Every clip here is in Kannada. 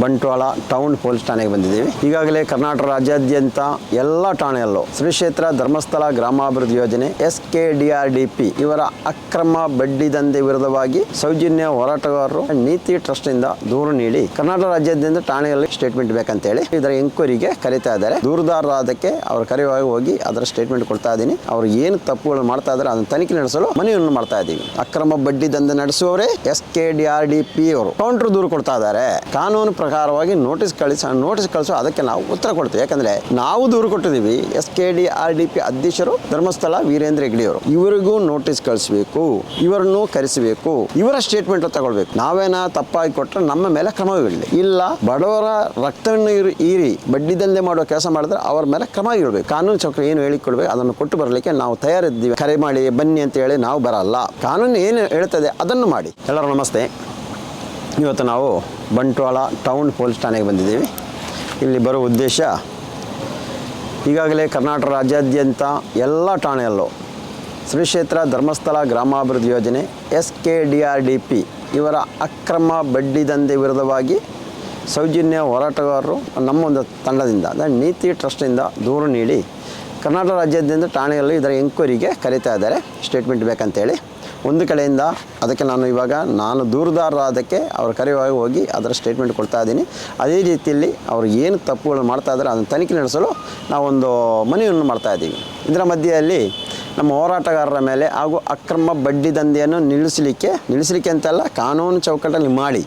ಬಂಟ್ವಾಳ ಟೌನ್ ಪೊಲೀಸ್ ಠಾಣೆಗೆ ಬಂದಿದ್ದೀವಿ. ಈಗಾಗಲೇ ಕರ್ನಾಟಕ ರಾಜ್ಯಾದ್ಯಂತ ಎಲ್ಲ ಠಾಣೆಯಲ್ಲೂ ಶ್ರೀ ಕ್ಷೇತ್ರ ಧರ್ಮಸ್ಥಳ ಗ್ರಾಮಾಭಿವೃದ್ಧಿ ಯೋಜನೆ S K D R D P ಇವರ ಅಕ್ರಮ ಬಡ್ಡಿ ದಂಧೆ ವಿರುದ್ಧವಾಗಿ ಸೌಜನ್ಯ ಹೋರಾಟಗಾರರು ನೀತಿ ಟ್ರಸ್ಟ್ ಇಂದ ದೂರು ನೀಡಿ ಕರ್ನಾಟಕ ರಾಜ್ಯಾದ್ಯಂತ ಠಾಣೆಯಲ್ಲಿ ಸ್ಟೇಟ್ಮೆಂಟ್ ಬೇಕಂತೇಳಿ ಇದರ ಎಂಕ್ವೈರಿಗೆ ಕರೀತಾ ಇದ್ದಾರೆ. ದೂರದಾರರಾದಕ್ಕೆ ಅವರ ಕರೆಯುವಾಗ ಹೋಗಿ ಅದರ ಸ್ಟೇಟ್ಮೆಂಟ್ ಕೊಡ್ತಾ ಇದ್ದೀನಿ. ಅವರು ಏನು ತಪ್ಪುಗಳು ಮಾಡ್ತಾ ಇದ್ದಾರೆ ಅದನ್ನು ತನಿಖೆ ನಡೆಸಲು ಮನವಿಯನ್ನು ಮಾಡ್ತಾ ಇದ್ದೀವಿ. ಅಕ್ರಮ ಬಡ್ಡಿ ದಂಧೆ ನಡೆಸುವವರೇ S K D R D P ಅವರು. ಕೌಂಟರ್ ದೂರು ಕೊಡ್ತಾ ಇದ್ದಾರೆ. ಕಾನೂನು ಪ್ರಕಾರವಾಗಿ ನೋಟಿಸ್ ಕಳಿಸ, ನೋಟಿಸ್ ಕಳಿಸೋ ಅದಕ್ಕೆ ನಾವು ಉತ್ತರ ಕೊಡ್ತೀವಿ. ಯಾಕಂದ್ರೆ ನಾವು ದೂರು ಕೊಟ್ಟಿದ್ದೀವಿ. S K D R D P ಅಧ್ಯಕ್ಷರು, ಧರ್ಮಸ್ಥಳ ವೀರೇಂದ್ರ ಹೆಗ್ಡಿಯವರು ಇವರಿಗೂ ನೋಟಿಸ್ ಕಳಿಸಬೇಕು. ಇವರನ್ನು ಕರೆಸಬೇಕು. ಇವರ ಸ್ಟೇಟ್ಮೆಂಟ್ ತಗೊಳ್ಬೇಕು. ನಾವೇನ ತಪ್ಪಾಗಿ ಕೊಟ್ಟರೆ ನಮ್ಮ ಮೇಲೆ ಕ್ರಮವಿರಲಿ ಇಲ್ಲ, ಬಡವರ ರಕ್ತವನ್ನು ಈರಿ ಬಡ್ಡಿ ದಂಧೆ ಮಾಡುವ ಕೆಲಸ ಮಾಡಿದ್ರೆ ಅವರ ಮೇಲೆ ಕ್ರಮ ಇರಬೇಕು. ಕಾನೂನು ಚೌಕರಿ ಏನು ಹೇಳಿಕೊಡ್ಬೇಕು, ಅದನ್ನು ಕೊಟ್ಟು ಬರಲಿಕ್ಕೆ ನಾವು ತಯಾರಿದ್ದೀವಿ. ಕರೆ ಮಾಡಿ, ಬನ್ನಿ ಅಂತ ಹೇಳಿ ನಾವು ಬರಲ್ಲ. ಕಾನೂನು ಏನು ಹೇಳ್ತದೆ ಅದನ್ನು ಮಾಡಿ. ಎಲ್ಲರೂ ನಮಸ್ತೆ. ಇವತ್ತು ನಾವು ಬಂಟ್ವಾಳ ಟೌನ್ ಪೊಲೀಸ್ ಠಾಣೆಗೆ ಬಂದಿದ್ದೀವಿ. ಇಲ್ಲಿ ಬರೋ ಉದ್ದೇಶ ಈಗಾಗಲೇ ಕರ್ನಾಟಕ ರಾಜ್ಯಾದ್ಯಂತ ಎಲ್ಲ ಠಾಣೆಯಲ್ಲೂ ಶ್ರೀ ಕ್ಷೇತ್ರ ಧರ್ಮಸ್ಥಳ ಗ್ರಾಮಾಭಿವೃದ್ಧಿ ಯೋಜನೆ S K D R D P ಇವರ ಅಕ್ರಮ ಬಡ್ಡಿ ದಂಧೆ ವಿರುದ್ಧವಾಗಿ ಸೌಜನ್ಯ ಹೋರಾಟಗಾರರು ನಮ್ಮ ಒಂದು ತಂಡದಿಂದ, ಅಂದರೆ ನೀತಿ ಟ್ರಸ್ಟಿಂದ ದೂರು ನೀಡಿ ಕರ್ನಾಟಕ ರಾಜ್ಯಾದ್ಯಂತ ಠಾಣೆಯಲ್ಲೂ ಇದರ ಎಂಕ್ವೈರಿಗೆ ಕರೀತಾ ಇದ್ದಾರೆ. ಸ್ಟೇಟ್ಮೆಂಟ್ ಬೇಕಂತೇಳಿ. ಒಂದು ಕಡೆಯಿಂದ ಅದಕ್ಕೆ ನಾನು ಇವಾಗ ನಾನು ದೂರುದಾರರಾದಕ್ಕೆ ಅವ್ರ ಕರೆಯುವಾಗ ಹೋಗಿ ಅದರ ಸ್ಟೇಟ್ಮೆಂಟ್ ಕೊಡ್ತಾ ಇದ್ದೀನಿ. ಅದೇ ರೀತಿಯಲ್ಲಿ ಅವರು ಏನು ತಪ್ಪುಗಳು ಮಾಡ್ತಾ ಇದ್ದಾರೆ ಅದನ್ನು ತನಿಖೆ ನಡೆಸಲು ನಾವೊಂದು ಮನವಿಯನ್ನು ಮಾಡ್ತಾ ಇದ್ದೀವಿ. ಇದರ ಮಧ್ಯೆಯಲ್ಲಿ ನಮ್ಮ ಹೋರಾಟಗಾರರ ಮೇಲೆ ಹಾಗೂ ಅಕ್ರಮ ಬಡ್ಡಿ ದಂಧೆಯನ್ನು ನಿಲ್ಲಿಸಲಿಕ್ಕೆ ನಿಲ್ಲಿಸಲಿಕ್ಕೆ ಅಂತೆಲ್ಲ, ಕಾನೂನು ಚೌಕಟ್ಟಲ್ಲಿ ಮಾಡಿ.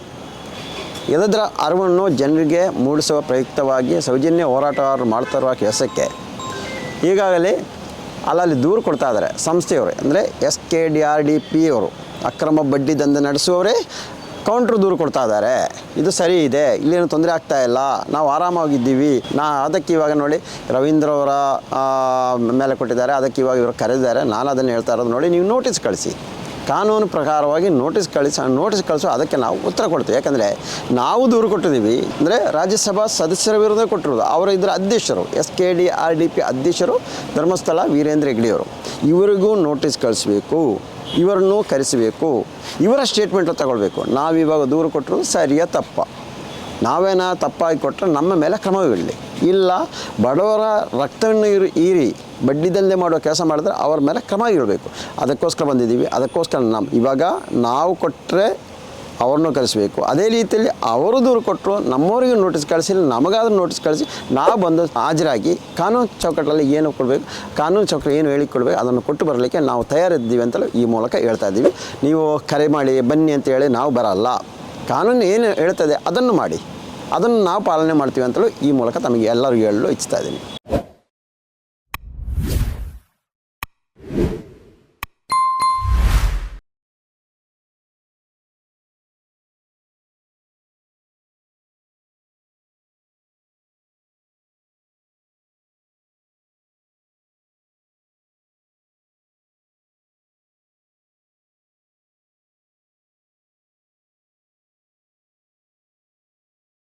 ಇದರ ಅರಿವನ್ನು ಜನರಿಗೆ ಮೂಡಿಸುವ ಪ್ರಯುಕ್ತವಾಗಿ ಸೌಜನ್ಯ ಹೋರಾಟಗಾರರು ಮಾಡ್ತಾ ಇರುವ ಕೆಲಸಕ್ಕೆ ಈಗಾಗಲೇ ಅಲ್ಲಲ್ಲಿ ದೂರು ಕೊಡ್ತಾ ಇದ್ದಾರೆ ಸಂಸ್ಥೆಯವರು. ಅಂದರೆ S K D R D P ಅವರು ಅಕ್ರಮ ಬಡ್ಡಿ ದಂಧೆ ನಡೆಸುವವರೇ ಕೌಂಟ್ರ್ ದೂರು ಕೊಡ್ತಾ ಇದ್ದಾರೆ. ಇದು ಸರಿ ಇದೆ, ಇಲ್ಲೇನು ತೊಂದರೆ ಆಗ್ತಾ ಇಲ್ಲ, ನಾವು ಆರಾಮಾಗಿದ್ದೀವಿ. ನಾ ಅದಕ್ಕೆ ಇವಾಗ ನೋಡಿ ರವೀಂದ್ರ ಅವರ ಮೇಲೆ ಕೊಟ್ಟಿದ್ದಾರೆ, ಅದಕ್ಕೆ ಇವಾಗ ಇವರು ಕರೆದಿದ್ದಾರೆ. ನಾನು ಅದನ್ನು ಹೇಳ್ತಾ ಇರೋದು ನೋಡಿ, ನೀವು ನೋಟಿಸ್ ಕಳಿಸಿ. ಕಾನೂನು ಪ್ರಕಾರವಾಗಿ ನೋಟಿಸ್ ಕಳಿಸ, ನೋಟಿಸ್ ಕಳಿಸೋ ಅದಕ್ಕೆ ನಾವು ಉತ್ತರ ಕೊಡ್ತೀವಿ. ಯಾಕಂದರೆ ನಾವು ದೂರು ಕೊಟ್ಟಿದ್ದೀವಿ. ಅಂದರೆ ರಾಜ್ಯಸಭಾ ಸದಸ್ಯರ ವಿರುದ್ಧ ಕೊಟ್ಟಿರೋದು. ಅವರ ಇದರ ಅಧ್ಯಕ್ಷರು, S K D R D P ಅಧ್ಯಕ್ಷರು, ಧರ್ಮಸ್ಥಳ ವೀರೇಂದ್ರ ಹೆಗ್ಡಿಯವರು. ಇವರಿಗೂ ನೋಟಿಸ್ ಕಳಿಸಬೇಕು. ಇವರನ್ನು ಕರೆಸಬೇಕು. ಇವರ ಸ್ಟೇಟ್ಮೆಂಟ್ ತಗೊಳ್ಬೇಕು. ನಾವಿವಾಗ ದೂರು ಕೊಟ್ಟರು ಸರಿಯ ತಪ್ಪ? ನಾವೇನ ತಪ್ಪಾಗಿ ಕೊಟ್ಟರೆ ನಮ್ಮ ಮೇಲೆ ಕ್ರಮವಿರಲಿ ಇಲ್ಲ, ಬಡವರ ರಕ್ತವನ್ನು ಇರು ಈರಿ ಬಡ್ಡಿದಲ್ಲದೆ ಮಾಡೋ ಕೆಲಸ ಮಾಡಿದ್ರೆ ಅವ್ರ ಮೇಲೆ ಕ್ರಮ ಇರಬೇಕು. ಅದಕ್ಕೋಸ್ಕರ ಬಂದಿದ್ದೀವಿ. ಅದಕ್ಕೋಸ್ಕರ ನಮ್ಮ ಇವಾಗ ನಾವು ಕೊಟ್ಟರೆ ಅವ್ರನ್ನೂ ಕಳಿಸಬೇಕು ಅದೇ ರೀತಿಯಲ್ಲಿ ಅವರು ದೂರು ಕೊಟ್ಟರು, ನಮ್ಮವರಿಗೂ ನೋಟಿಸ್ ಕಳಿಸಿ, ನಮಗಾದರೂ ನೋಟಿಸ್ ಕಳಿಸಿ, ನಾವು ಬಂದು ಹಾಜರಾಗಿ ಕಾನೂನು ಚೌಕಟ್ಟಲ್ಲಿ ಏನು ಕೊಡಬೇಕು, ಕಾನೂನು ಚೌಕಟ್ಟು ಏನು ಹೇಳಿಕೊಡ್ಬೇಕು ಅದನ್ನು ಕೊಟ್ಟು ಬರಲಿಕ್ಕೆ ನಾವು ತಯಾರಿದ್ದೀವಿ ಅಂತಲೂ ಈ ಮೂಲಕ ಹೇಳ್ತಾ ಇದ್ದೀವಿ. ನೀವು ಕರೆ ಮಾಡಿ, ಬನ್ನಿ ಅಂತ ಹೇಳಿ ನಾವು ಬರಲ್ಲ. ಕಾನೂನು ಏನು ಹೇಳ್ತದೆ ಅದನ್ನು ಮಾಡಿ. ಅದನ್ನು ನಾವು ಪಾಲನೆ ಮಾಡ್ತೀವಿ ಅಂತಲೂ ಈ ಮೂಲಕ ತಮಗೆ ಎಲ್ಲರಿಗೂ ಹೇಳಲು ಇಚ್ಛಿಸ್ತಾ ಇದ್ದೀನಿ.